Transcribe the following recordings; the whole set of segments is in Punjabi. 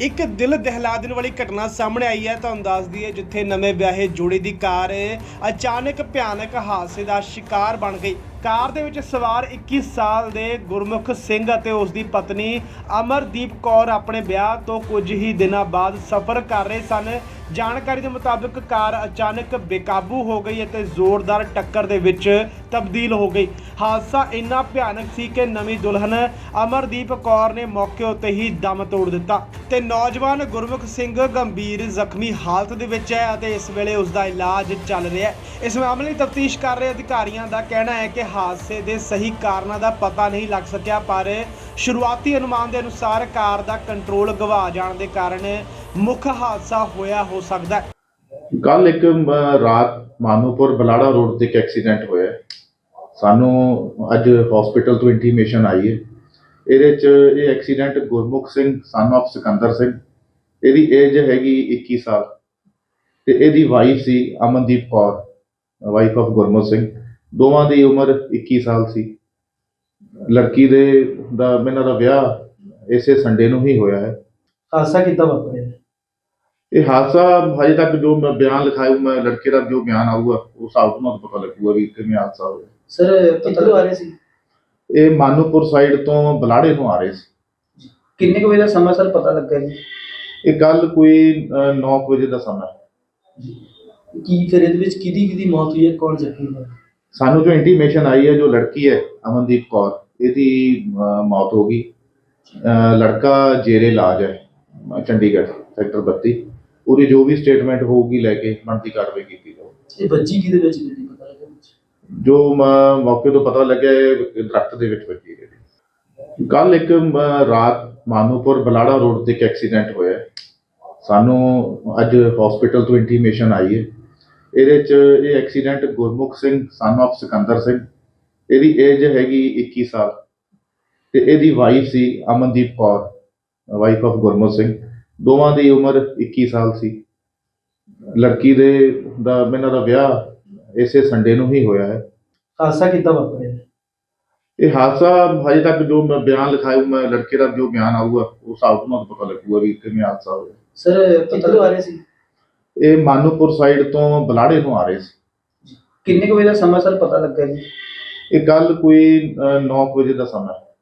ਇੱਕ ਦਿਲ ਦਹਿਲਾ ਦੇਣ ਵਾਲੀ ਘਟਨਾ ਸਾਹਮਣੇ ਆਈ ਹੈ, ਤੁਹਾਨੂੰ ਦੱਸ ਦਈਏ, ਜਿੱਥੇ ਨਵੇਂ ਵਿਆਹੇ ਜੋੜੇ ਦੀ ਕਾਰ ਅਚਾਨਕ ਭਿਆਨਕ ਹਾਦਸੇ ਦਾ ਸ਼ਿਕਾਰ ਬਣ ਗਈ। ਕਾਰ ਦੇ ਵਿੱਚ ਸਵਾਰ 21 ਸਾਲ ਦੇ ਗੁਰਮੁਖ ਸਿੰਘ ਅਤੇ ਉਸ ਦੀ ਪਤਨੀ ਅਮਰਦੀਪ ਕੌਰ ਆਪਣੇ ਵਿਆਹ ਤੋਂ ਕੁਝ ਹੀ ਦਿਨਾਂ ਬਾਅਦ ਸਫ਼ਰ ਕਰ ਰਹੇ ਸਨ। ਜਾਣਕਾਰੀ ਦੇ ਮੁਤਾਬਕ ਕਾਰ ਅਚਾਨਕ ਬੇਕਾਬੂ ਹੋ ਗਈ ਅਤੇ ਜ਼ੋਰਦਾਰ ਟੱਕਰ ਦੇ ਵਿੱਚ ਤਬਦੀਲ ਹੋ ਗਈ। ਹਾਦਸਾ ਇੰਨਾ ਭਿਆਨਕ ਸੀ ਕਿ ਨਵੀਂ ਦੁਲਹਨ ਅਮਰਦੀਪ ਕੌਰ ਨੇ ਮੌਕੇ ਉੱਤੇ ਹੀ ਦਮ ਤੋੜ ਦਿੱਤਾ ਤੇ ਨੌਜਵਾਨ ਗੁਰਮੁਖ ਸਿੰਘ ਗੰਭੀਰ ਜ਼ਖਮੀ ਹਾਲਤ ਦੇ ਵਿੱਚ ਹੈ ਅਤੇ ਇਸ ਵੇਲੇ ਉਸ ਦਾ ਇਲਾਜ ਚੱਲ ਰਿਹਾ ਹੈ। ਇਸ ਮਾਮਲੇ ਦੀ ਤਫਤੀਸ਼ ਕਰ ਰਹੇ ਅਧਿਕਾਰੀਆਂ ਦਾ ਕਹਿਣਾ ਹੈ ਕਿ ਹਾਦਸੇ ਦੇ ਸਹੀ ਕਾਰਨਾਂ ਦਾ ਪਤਾ ਨਹੀਂ ਲੱਗ ਸਕਿਆ, ਪਰ ਸ਼ੁਰੂਆਤੀ ਅਨੁਮਾਨ ਦੇ ਅਨੁਸਾਰ ਕਾਰ ਦਾ ਕੰਟਰੋਲ ਗਵਾ ਜਾਣ ਦੇ ਕਾਰਨ ਮੁੱਖ ਹਾਦਸਾ ਹੋਇਆ ਹੋ ਸਕਦਾ ਹੈ। ਕੱਲ ਇੱਕ ਰਾਤ ਮਾਨੂਪੁਰ ਬਲਾੜਾ ਰੋਡ ਤੇ ਇੱਕ ਐਕਸੀਡੈਂਟ ਹੋਇਆ। ਸਾਨੂੰ ਅੱਜ ਹਸਪੀਟਲ ਤੋਂ ਇੰਟੀਮੇਸ਼ਨ ਆਈ ਹੈ। ਇਹਦੇ ਚ ਇਹ accident Gurmukh Singh son of Sikandar Singh. ਇਹਦੀ ਏਜ ਹੈਗੀ 21 ਸਾਲ। ਤੇ ਇਹਦੀ ਵਾਈਫ ਸੀ ਅਮਨਦੀਪ ਕੌਰ ਵਾਈਫ of ਗੁਰਮੁਖ ਸਿੰਘ। ਦੋਵਾਂ ਦੀ ਉਮਰ 21 ਸਾਲ ਸੀ। ਲੜਕੀ ਦੇ ਦਾ ਇਹਨਾਂ ਦਾ ਵਿਆਹ ਇਸੇ ਸੰਡੇ ਨੂੰ ਹੀ ਹੋਇਆ ਹੈ। ਹਾਦਸਾ ਕਿੱਦਾਂ ਵਾਪਰਿਆ? ਇਹ ਹਾਦਸਾ ਹਜੇ ਤੱਕ ਜੋ ਮੈਂ ਬਿਆਨ ਲਿਖਾਇਆ ਮੈਂ ਲੜਕੇ ਦਾ ਜੋ ਬਿਆਨ ਆਊਗਾ ਉਸ ਹਿਸਾਬ ਤੋਂ ਮੈਨੂੰ ਪਤਾ ਲੱਗੂਗਾ ਵੀ ਕਿਵੇਂ ਹਾਦਸਾ ਹੋਇਆ। ਸਰ ਕਿੱਥੋਂ ਆ ਰਹੇ ਸੀ? ਇਹ ਮਾਨੂਪੁਰ ਸਾਈਡ ਤੋਂ ਬਲਾੜੇ ਨੂੰ ਆ ਰਹੇ ਸੀ। ਕਿੰਨੇ ਕੁ ਵਜੇ ਦਾ ਸਮਾਂ ਸਰ ਪਤਾ ਲੱਗਾ ਜੀ? ਇਹ ਕੱਲ ਕੋਈ 9 ਵਜੇ ਦਾ ਸਮਾਂ। ਹੈ। ਕੀ ਫਿਰ ਇਹਦੇ ਵਿੱਚ ਕਿਹਦੀ ਕਿਹਦੀ ਮੌਤ ਹੋਈ ਹੈ? ਕੌਣ ਜ਼ਖਮੀ ਹੋਇਆ? ਸਾਨੂੰ ਜੋ ਇੰਟੀਮੇਸ਼ਨ ਆਈ ਹੈ ਜੋ ਲੜਕੀ ਹੈ ਅਮਨਦੀਪ ਕੌਰ ਇਹਦੀ ਮੌਤ ਹੋ ਗਈ। ਲੜਕਾ ਜੇਰੇ ਇਲਾਜ ਹੈ ਚੰਡੀਗੜ੍ਹ ਸੈਕਟਰ 32 ਉਹਦੀ ਜੋ ਵੀ ਸਟੇਟਮੈਂਟ ਹੋਊਗੀ ਲੈ ਕੇ ਬਣਦੀ ਕਾਰਵਾਈ ਕੀਤੀ ਜਾਊਗੀ ਇਹ ਬੱਜੀ ਕਿਹਦੇ ਵਿੱਚ ਕਿਹਦੀ ਪਤਾ ਲੱਗਾ ਵਿੱਚ? ਜੋ ਮ- ਮੌਕੇ ਤੋਂ ਪਤਾ ਲੱਗਿਆ ਇਹ ਦਰਖਤ ਦੇ ਵਿੱਚ ਵੱਜੀ ਗਈ ਕੱਲ ਇੱਕ ਮ- ਰਾਤ ਮਾਨੂਪੁਰ ਬਲਾੜਾ ਰੋਡ ਤੇ ਇੱਕ ਐਕਸੀਡੈਂਟ ਹੋਇਆ। ਹੈ। ਸਾਨੂੰ ਅੱਜ ਹਸਪੀਟਲ ਤੋਂ ਇੰਟੀਮੇਸ਼ਨ ਆਈ ਹੈ। ਇਹਦੇ ਚ ਇਹ accident Gurmukh Singh son of Sikandar Singh. ਇਹਦੀ ਏਜ ਹੈਗੀ 21 ਸਾਲ। ਤੇ ਇਹਦੀ ਵਾਈਫ ਸੀ ਅਮਨਦੀਪ ਕੌਰ ਵਾਈਫ of ਗੁਰਮੁਖ ਸਿੰਘ। ਦੋਵਾਂ ਦੀ ਉਮਰ 21 ਸਾਲ ਸੀ। ਲੜਕੀ ਦੇ ਦਾ ਇਹਨਾਂ ਦਾ ਵਿਆਹ ਇਸੇ ਸੰਡੇ ਨੂੰ ਹੀ ਹੋਇਆ ਹੈ। ਹਾਦਸਾ ਕਿੱਦਾਂ ਵਾਪਰਿਆ? ਇਹ ਹਾਦਸਾ ਹਜੇ ਤੱਕ ਜੋ ਮੈਂ ਬਿਆਨ ਲਿਖਾਇਆ ਮੈਂ ਲੜਕੇ ਦਾ ਜੋ ਬਿਆਨ ਆਊਗਾ ਉਸ ਹਿਸਾਬ ਮੈਨੂੰ ਪਤਾ ਲੱਗੂਗਾ ਵੀ ਕਿਵੇਂ ਹਾਦਸਾ ਹੋਇਆ। ਸਰ ਕਿੱਥੋਂ ਆ ਰਹੇ ਸੀ? ਇਹ ਮਾਨੂਪੁਰ ਸਾਈਡ ਤੋਂ ਬਲਾੜੇ ਨੂੰ ਆ ਰਹੇ ਸੀ। ਕਿੰਨੇ ਕੁ ਵਜੇ ਦਾ ਸਮਾਂ ਸਰ ਪਤਾ ਲੱਗਾ ਜੀ? ਇਹ ਕੱਲ ਕੋਈ 9 ਵਜੇ ਦਾ ਸਮਾਂ ਹੈ।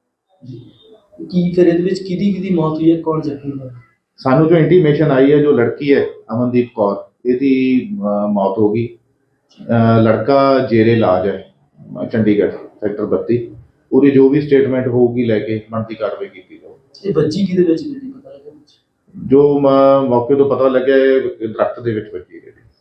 ਕੀ ਫਿਰ ਇਹਦੇ ਵਿੱਚ ਕਿਹਦੀ ਕਿਹਦੀ ਮੌਤ ਹੋਈ ਹੈ? ਕੌਣ ਜ਼ਖਮੀ ਹੋਇਆ? ਸਾਨੂੰ ਜੋ ਇੰਟੀਮੇਸ਼ਨ ਆਈ ਹੈ ਜੋ ਲੜਕੀ ਹੈ ਅਮਨਦੀਪ ਕੌਰ ਇਹਦੀ ਮੌਤ ਹੋ ਗਈ। ਲੜਕਾ ਜੇਰੇ ਇਲਾਜ ਹੈ ਚੰਡੀਗੜ੍ਹ ਸੈਕਟਰ 32 ਉਹਦੀ ਜੋ ਵੀ ਸਟੇਟਮੈਂਟ ਹੋਊਗੀ ਲੈ ਕੇ ਬਣਦੀ ਕਾਰਵਾਈ ਕੀਤੀ ਜਾਊਗੀ ਇਹ ਬੱਜੀ ਕਿਹਦੇ ਵਿੱਚ ਕਿਹਦੀ ਪਤਾ ਲੱਗਾ ਜੋ ਮੌਕੇ ਤੋਂ ਪਤਾ ਲੱਗਿਆ ਇਹ ਦਰਖਤ ਦੇ ਵਿੱਚ ਵੱਜੀ।